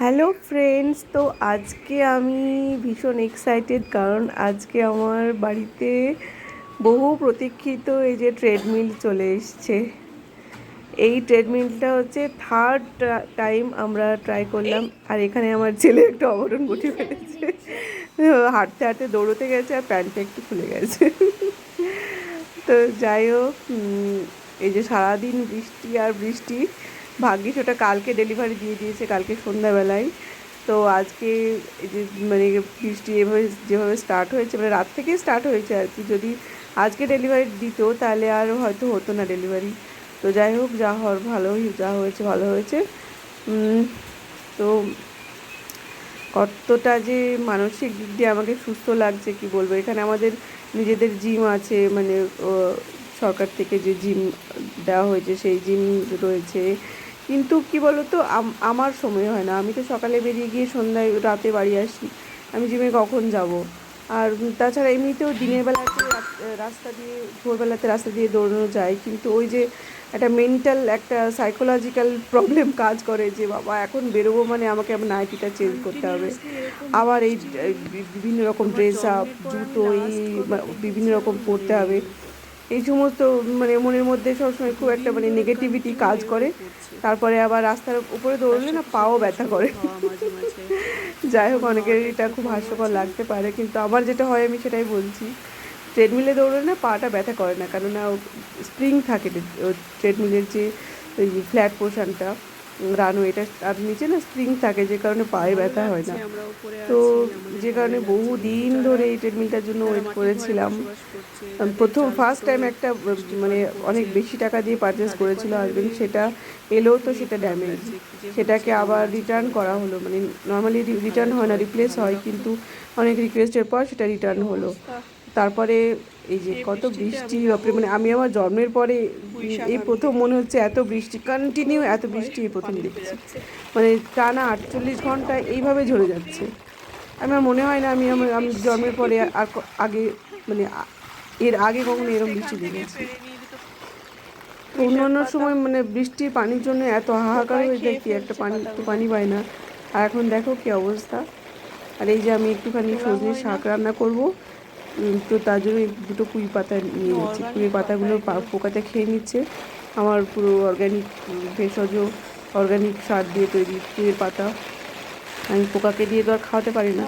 Hello friends, তো আজকে আমি ভীষণ এক্সাইটেড কারণ আজকে আমার বাড়িতে বহু প্রতীক্ষিত এই যে ট্রেডমিল চলে এসছে। এই ট্রেডমিলটা হচ্ছে থার্ড টাইম আমরা ট্রাই করলাম। আর এখানে আমার ছেলে একটু অবরণ গুটি ফেলেছে। হাঁটতে হাঁটতে দৌড়তে গেছে আর প্যান্টটা একটু খুলে গেছে। তো যাই হোক এই যে সারাদিন বৃষ্টি আর বৃষ্টি ভাগ্যিস ওটা কালকে ডেলিভারি দিয়ে দিয়েছে, কালকে সন্ধ্যাবেলায়। তো আজকে যে মানে বৃষ্টি এভাবে, যেভাবে স্টার্ট হয়েছে মানে রাত থেকেই স্টার্ট হয়েছে আর কি। যদি আজকে ডেলিভারি দিত, তাহলে আর হয়তো হতো না ডেলিভারি তো যাই হোক, যা হওয়ার ভালোই যা হয়েছে ভালো হয়েছে। তো কতটা যে মানসিক দিক দিয়ে আমাকে সুস্থ লাগছে, কি বলব? এখানে আমাদের নিজেদের জিম আছে মানে সরকার থেকে যে জিম দেওয়া হয়েছে, সেই জিম রয়েছে। কিন্তু কি বলতো, আম- আমার সময় হয় না। আমি তো সকালে বেরিয়ে গিয়ে সন্ধ্যায় রাতে বাড়ি আসি। আমি জিমে কখন যাব? আর তাছাড়া এমনিতেও দিনের বেলাতে রাস্তা দিয়ে, ভোরবেলাতে রাস্তা দিয়ে দৌড়ানো যায়। কিন্তু ওই যে একটা মেন্টাল একটা সাইকোলজিক্যাল প্রবলেম কাজ করে যে, বাবা, এখন বেরোবো মানে আমাকে আমার নাইটিটা চেঞ্জ করতে হবে। আবার এই বিভিন্ন রকম ড্রেস আপ জুতো, এই বিভিন্ন রকম পরতে হবে। এই সমস্ত মানে মনের মধ্যে সবসময় খুব একটা মানে নেগেটিভিটি কাজ করে। তারপরে আবার রাস্তার উপরে দৌড়লে না পাও ব্যথা করে। যাই হোক, অনেকের এটা খুব হাস্যকর লাগতে পারে, কিন্তু আমার যেটা হয় আমি সেটাই বলছি। ট্রেডমিলে দৌড়লে না পাটা ব্যথা করে না, কেননা স্প্রিং থাকে ট্রেডমিলের যে ফ্ল্যাট পোর্শনটা রানওয়েটা আর নিচে না স্প্রিং থাকে যে কারণে পায়ে ব্যথা হয় না। তো যে কারণে বহু দিন ধরে এই ট্রেডমিলটার জন্য ওয়েট করেছিলাম। প্রথম ফার্স্ট টাইম একটা মানে অনেক বেশি টাকা দিয়ে পারচেস করেছিল হাজবেন্ড সেটা এলো তো সেটা ড্যামেজ সেটাকে আবার রিটার্ন করা হলো মানে নর্মালি রিটার্ন হয় না রিপ্লেস হয় কিন্তু অনেক রিকোয়েস্টের পর সেটা রিটার্ন হলো। তারপরে এই যে কত বৃষ্টি মানে আমি আমার জন্মের পরে এই প্রথম মনে হচ্ছে এত বৃষ্টি কন্টিনিউ এত বৃষ্টি এই প্রথম দেখছি মানে টানা আটচল্লিশ ঘণ্টা এইভাবে ঝরে যাচ্ছে। আমার মনে হয় না আমি আমার আমি জন্মের পরে আর আগে মানে এর আগে কখনো এরকম বৃষ্টি দেখেছি। তো অন্যান্য সময় মানে বৃষ্টির পানির জন্য এত হাহাকার হয়ে যায় কি একটা পানি একটু পানি পায় না। আর এখন দেখো কি অবস্থা। আর এই যে আমি একটুখানি সজনে শাক রান্না করব। তো তার জন্য দুটো কুই পাতা নিয়ে নিচ্ছি। কুই পাতাগুলো পোকাতে খেয়ে নিচ্ছে। আমার পুরো অর্গ্যানিক ভেষজ অর্গ্যানিক সার দিয়ে তৈরি কুইয়ের পাতা। আমি পোকাকে দিয়ে তো আর খাওয়াতে পারি না।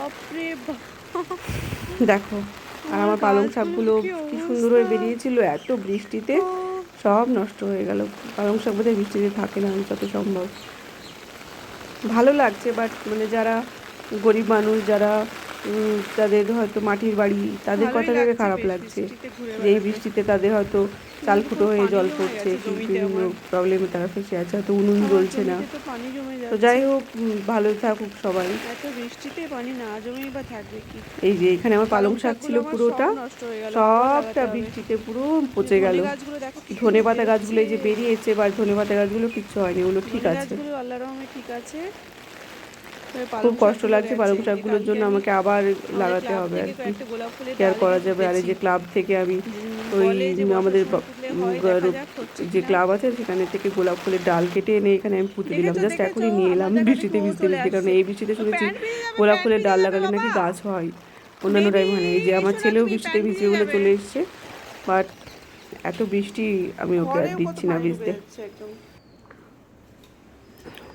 দেখো আর আমার পালং শাকগুলো কি সুন্দর হয়ে বেরিয়েছিল এত বৃষ্টিতে সব নষ্ট হয়ে গেল। পালং শাক বোধহয় বৃষ্টিতে থাকে না যত সম্ভব। ভালো লাগছে বাট মানে যারা গরিব মানুষ যারা তাদের হয়তো মাটির বাড়ি তাদের কথা ভেবে খারাপ লাগছে। যে এই বৃষ্টিতে তাদের হয়তো চাল ফুটো হয়ে জল পড়ছে বিভিন্ন প্রবলেমে তারা ফেসে আছে হয়তো উনুন জ্বলছে না। তো যাই হোক ভালো থাকুক সবাই। বৃষ্টিতে পানি না জমেই বা থাকবে কি? এই যে এখানে আমার পালং শাক ছিল পুরোটা সবটা বৃষ্টিতে পুরো পচে গেল। ধনে পাতা গাছগুলো এই যে বেরিয়েছে বা ধনে পাতা গাছগুলো কিচ্ছু হয়নি ওগুলো ঠিক আছে। আল্লাহ রহমে ঠিক আছে। খুব কষ্ট লাগছে গেছে। পালং শাকগুলোর জন্য আমাকে আবার লাগাতে হবে। আর কি কেয়ার করা যাবে। আর এই যে ক্লাব থেকে আমি ওই আমাদের যে ক্লাব আছে সেখানে থেকে গোলাপ ফুলের ডাল কেটে এনে এখানে আমি পুঁতে দিলাম। জাস্ট এখনই নিয়ে এলাম বৃষ্টিতে ভিজতে ভিজতে কারণ এই বৃষ্টিতে শুনেছি গোলাপ ফুলের ডাল লাগালে নাকি গাছ হয়। অন্যান্য টাইম হয় এই যে আমার ছেলেও বৃষ্টিতে ভিজে বলে চলে এসছে। বাট এত বৃষ্টি আমি ওকে আর দিচ্ছি না ভিজতে।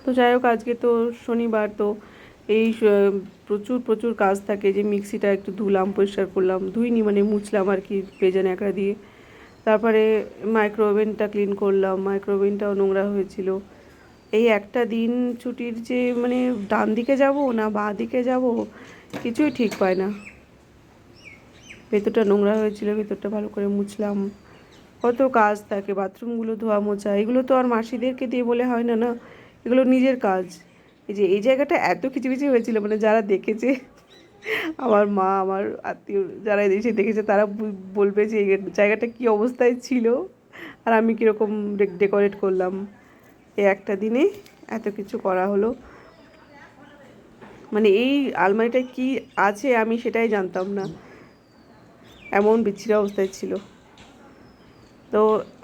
তো যাই হোক, আজকে তো শনিবার, তো এই প্রচুর প্রচুর কাজ থাকে। যে মিক্সিটা একটু ধুলাম, পরিষ্কার করলাম, ধুইনি মানে মুছলাম আর কি পেজা ন্যাকড়া দিয়ে। তারপরে মাইক্রো ওভেনটা ক্লিন করলাম মাইক্রো ওভেনটাও নোংরা হয়েছিল। এই একটা দিন ছুটির যে মানে ডান দিকে যাব না বাঁ দিকে যাব, কিছুই ঠিক পায় না। ভেতরটা নোংরা হয়েছিল, ভেতরটা ভালো করে মুছলাম। কত কাজ থাকে বাথরুমগুলো ধোয়া মোছা, এগুলো তো আর মাসিদেরকে দিয়ে বলে হয় না না? এগুলো নিজের কাজ। এই যে, এই জায়গাটা এত খিচিমিচি হয়েছিল মানে যারা দেখেছে, আমার মা, আমার আত্মীয় যারা এসে দেখেছে, তারা বলবে যে, এই জায়গাটা কি অবস্থায় ছিল, আর আমি কীরকম ডেকোরেট করলাম। এই একটা দিনে এত কিছু করা হলো। মানে এই আলমারিটায় কি আছে আমি সেটাই জানতাম না। এমন বিচ্ছিরি অবস্থায় ছিল। তো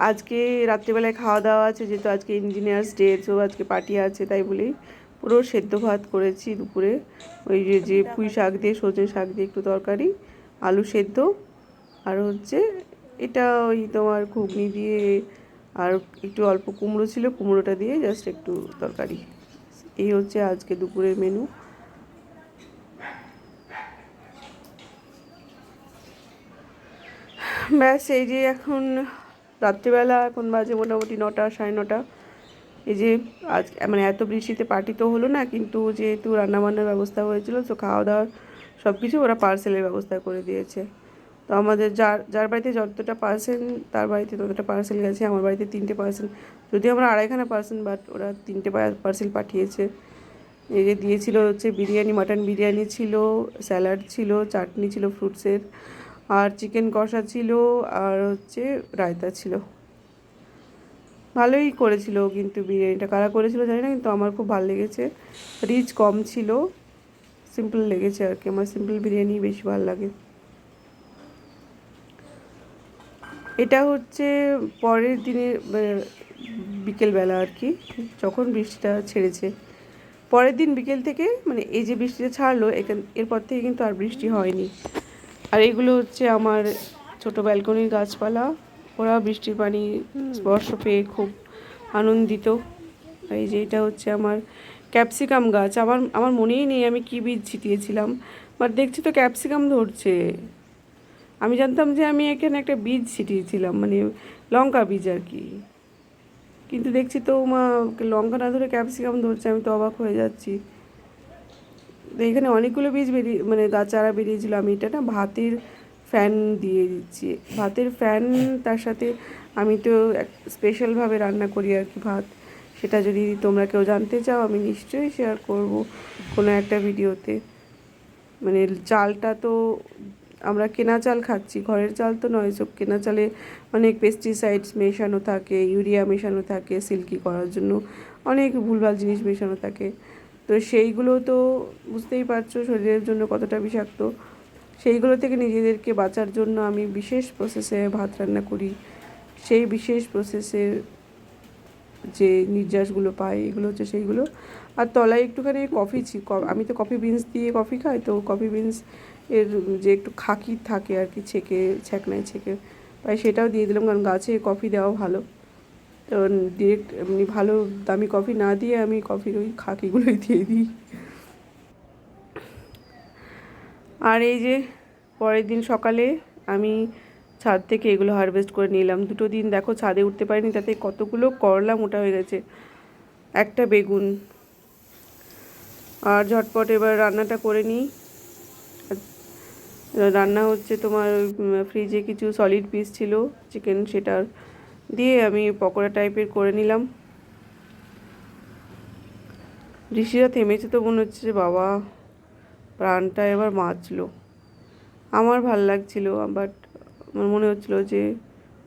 আজকে রাত্রিবেলায় খাওয়া দাওয়া আছে, যেহেতু আজকে ইঞ্জিনিয়ার্স ডে তো আজকে পার্টি আছে, তাই বলেই পুরো সেদ্ধ ভাত করেছি দুপুরে। ওই যে যে পুঁই শাক দিয়ে, সজনে শাক দিয়ে একটু তরকারি, আলু সেদ্ধ, আর হচ্ছে এটা ওই তোমার ঘুগনি দিয়ে, আর একটু অল্প কুমড়ো ছিল, কুমড়োটা দিয়ে জাস্ট একটু তরকারি। এই হচ্ছে আজকে দুপুরের মেনু ব্যাস, এই যে এখন রাত্রিবেলা এখন বাজে মোটামুটি নটা, সাড়ে নটা। এই যে আজ মানে এত বৃষ্টিতে পার্টি তো হলো না, কিন্তু যেহেতু রান্নাবান্নার ব্যবস্থা হয়েছিল, তো খাওয়া দাওয়ার সব কিছু ওরা পার্সেলের ব্যবস্থা করে দিয়েছে। তো আমাদের যার যার বাড়িতে যতটা পার্সেল, তার বাড়িতে ততটা পার্সেল গেছে, আমার বাড়িতে তিনটে পার্সেল। যদিও আমরা আড়াইখানা পার্সেল, বাট ওরা তিনটে পার্সেল পাঠিয়েছে। এই যে দিয়েছিল হচ্ছে বিরিয়ানি, মাটন বিরিয়ানি ছিল, স্যালাড ছিল, চাটনি ছিল ফ্রুটসের আর চিকেন কষা ছিল আর হচ্ছে রায়তা ছিল। ভালোই করেছিল কিন্তু বিরিয়ানিটা। কারা করেছিল জানি না, কিন্তু আমার খুব ভালো লেগেছে। রিচ কম ছিল সিম্পল লেগেছে আর কি। আমার সিম্পল বিরিয়ানি বেশি ভালো লাগে। এটা হচ্ছে পরের দিনের বিকেলবেলা আর কি, যখন বৃষ্টিটা ছেড়েছে। পরের দিন বিকেল থেকে মানে এই যে বৃষ্টিটা ছাড়লো, এখান, এরপর থেকে কিন্তু আর বৃষ্টি হয়নি। আর এগুলো হচ্ছে আমার ছোট ব্যালকনির গাছপালা। ওরা বৃষ্টির পানি স্পর্শ পেয়ে খুব আনন্দিত। এই যে এটা হচ্ছে আমার ক্যাপসিকাম গাছ। আমার আমার মনেই নেই আমি কী বীজ ছিটিয়েছিলাম বাট দেখছি তো ক্যাপসিকাম ধরছে। আমি জানতাম যে আমি এখানে একটা বীজ ছিটিয়েছিলাম মানে লঙ্কা বীজ আর কি। কিন্তু দেখছি তো মা লঙ্কা না ধরে ক্যাপসিকাম ধরছে আমি তো অবাক হয়ে যাচ্ছি। এখানে অনেকগুলো বীজ বেরিয়ে মানে গাছ চারা বেরিয়েছিল। আমি এটা না ভাতের ফ্যান দিয়ে দিচ্ছি। ভাতের ফ্যান তার সাথে আমি তো স্পেশালভাবে রান্না করি আর কি ভাত। সেটা যদি তোমরা কেউ জানতে চাও, আমি নিশ্চয়ই শেয়ার করব কোনো একটা ভিডিওতে। মানে চালটা তো আমরা কেনা চাল খাচ্ছি। ঘরের চাল তো নয়, সব কেনা চালে অনেক পেস্টিসাইডস মেশানো থাকে ইউরিয়া মেশানো থাকে সিল্কি করার জন্য অনেক ভুলভাল জিনিস মেশানো থাকে। তো সেইগুলো তো বুঝতেই পারছ শরীরের জন্য কতটা বিষাক্ত। সেইগুলো থেকে নিজেদেরকে বাঁচার জন্য আমি বিশেষ প্রসেসে ভাত রান্না করি। সেই বিশেষ প্রসেসের যে নির্যাসগুলো পাই, এগুলো হচ্ছে সেইগুলো। আর তলায় একটুখানি কফি ছি আমি তো কফি বিনস দিয়ে কফি খাই, তো কফি বিনস এর যে একটু খাকি থাকে আর কি, ছেঁকে ছ্যাঁকনায় ছেঁকে। তাই সেটাও দিয়ে দিলাম, কারণ গাছে কফি দেওয়া ভালো। তো ডিরেক্ট এমনি ভালো দামি কফি না দিয়ে আমি কফির ওই খাকিগুলোই দিয়ে দিই। আর এই যে পরের দিন সকালে আমি ছাদ থেকে এগুলো হারভেস্ট করে নিলাম। দুটো দিন দেখো ছাদে উঠতে পারিনি, তাতে কতগুলো করলা মোটা হয়ে গেছে। একটা বেগুন। আর ঝটপট এবার রান্নাটা করে নিই। রান্না হচ্ছে তোমার ফ্রিজে কিছু সলিড পিস ছিল চিকেন সেটার। দিয়ে আমি পকোড়া টাইপের করে নিলাম। ঋষিরা থেমেছে তো মনে হচ্ছে বাবা, প্রাণটা এবার বাঁচলো। আমার ভালো লাগছিল বাট আমার মনে হচ্ছিল যে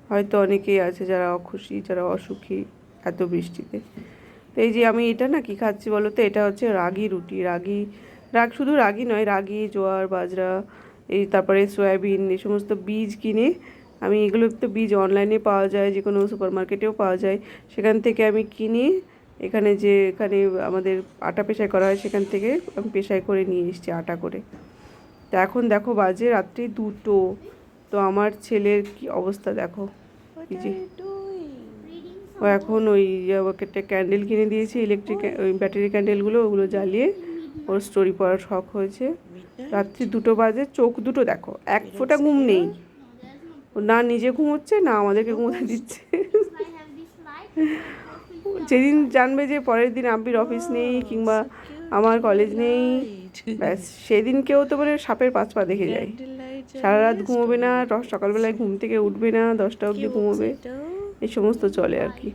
হয়তো অনেকেই আছে যারা অখুশি, যারা অসুখী এত বৃষ্টিতে। তো এই যে আমি এটা না কি খাচ্ছি বলো তো? এটা হচ্ছে রাগি রুটি, রাগি, রাগ শুধু রাগি নয়, রাগি, জোয়ার, বাজরা, এই তারপরে সয়াবিন, এই সমস্ত বীজ কিনে আমি এগুলো তো বীজ অনলাইনে পাওয়া যায় যে কোনো সুপার মার্কেটেও পাওয়া যায়। সেখান থেকে আমি কিনে এখানে যে এখানে আমাদের আটা পেশাই করা হয় সেখান থেকে আমি পেশাই করে নিয়ে এসেছি আটা করে। তো এখন দেখো বাজে রাত্রি দুটো। তো আমার ছেলের কি অবস্থা দেখো। যে ও এখন ওই একটা ক্যান্ডেল কিনে দিয়েছে ইলেকট্রিক ওই। ব্যাটারি ক্যান্ডেলগুলো ওগুলো জ্বালিয়ে ওর স্টোরি পড়ার শখ হয়েছে। রাত্রি দুটো বাজে চোখ দুটো দেখো এক ফোঁটা ঘুম নেই। না নিজে ঘুমোচ্ছে, না আমাদেরকে ঘুমোতে দিচ্ছে। যেদিন জানবে যে পরের দিন আব্বির অফিস নেই কিংবা আমার কলেজ নেই, ব্যাস, সেদিনকেও তো মানে সাপের পাঁচ পা দেখে যায়। সারা রাত ঘুমোবে না সকালবেলায় ঘুম থেকে উঠবে না, দশটা অবধি ঘুমোবে এই সমস্ত চলে আর কি।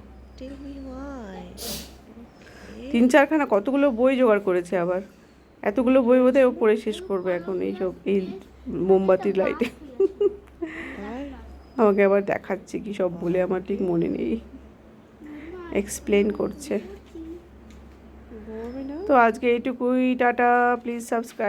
তিন চারখানা কতগুলো বই জোগাড় করেছে আবার। এতগুলো বই বোধহয় ও পড়ে শেষ করবে এখন এইসব, এই মোমবাতির লাইটে আমাকে আবার দেখাচ্ছে কি সব বলে আমার ঠিক মনে নেই। এক্সপ্লেন করছে। তো আজকে এইটুকুই টাটা প্লিজ সাবস্ক্রাইব